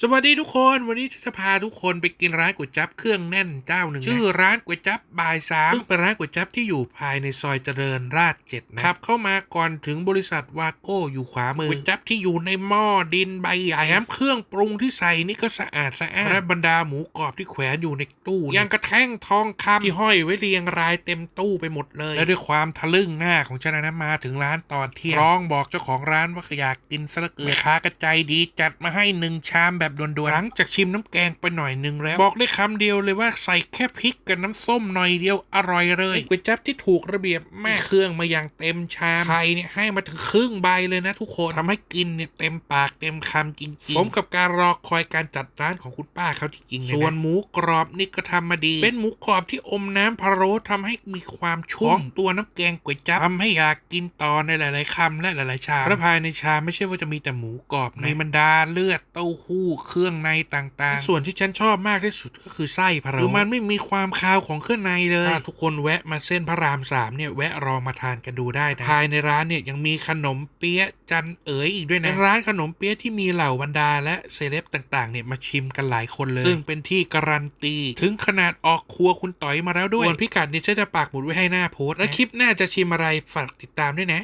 สวัสดีทุกคนวันนี้จะพาทุกคนไปกินร้านก๋วยจั๊บเครื่องแน่นเจ้าหนึ่งนะชื่อร้านก๋วยจั๊บบายสามซึ่งเป็นร้านก๋วยจั๊บที่อยู่ภายในซอยเจริญราษฎร์เจ็ดนะขับเข้ามาก่อนถึงบริษัทวาโก้อยู่ขวามือก๋วยจั๊บที่อยู่ในหม้อดินใบใหญ่แถมเครื่องปรุงที่ใส่นี่ก็สะอาดสะอาดและบรรดาหมูกรอบที่แขวนอยู่ในตู้ยังกระแท่งทองคำที่ห้อยไว้เรียงรายเต็มตู้ไปหมดเลย และด้วยความทะลึ่งหน้าของฉันนะมาถึงร้านตอนเที่ยงร้องบอกเจ้าของร้านว่าอยากกินซะเหลือเกินแม่ค้ากระใจดีจัดมาให้หนึ่งชามแบบด่วนๆหลังจากชิมน้ำแกงไปหน่อยหนึ่งแล้ว บอกได้คำเดียวเลยว่าใส่แค่พริกกับน้ำส้มหน่อยเดียวอร่อยเลยก๋วยจั๊บที่ถูกระเบียบแม่เครื่องมาอย่างเต็มชามไข่เนี่ยให้มาถึงครึ่งใบเลยนะทุกคนทำให้กินเนี่ยเต็มปากเต็มคำจริงๆสมกับการรอคอยการจัดร้านของคุณป้าเขาจริงๆเลยนะส่วนหมูกรอบนี่ก็ทำมาดี เป็นหมูกรอบที่อมน้ำพะโล้ทำให้มีความชุ่มของตัวน้ำแกงก๋วยจั๊บทำให้อยากกินต่อในหลาย ๆคำและหลายๆชามและภายในชามไม่ใช่ว่าจะมีแต่หมูกรอบในบรรดาเลือดเต้าหู้เครื่องในต่างๆ ส่วนที่ฉันชอบมากที่สุดก็คือไส้พะโล้คือมันไม่มีความคาวของเครื่องในเลยถ้าทุกคนแวะมาเส้นพระรามสามเนี่ยแวะรอมาทานกันดูได้นะภายในร้านเนี่ยยังมีขนมเปี๊ยะจันเอ๋ยอีกด้วยนะเป็นร้านขนมเปี๊ยะที่มีเหล่าบรรดาและเซเลบต่างๆเนี่ยมาชิมกันหลายคนเลย ซึ่งเป็นที่การันตี ถึงขนาดออกครัวคุณต่อยมาแล้วด้วยส่วนพิกัดเนี่ยฉันจะปากหมุดไว้ให้หน้าโพสต์และคลิปหน้าจะชิมอะไรฝากติดตามด้วยนะ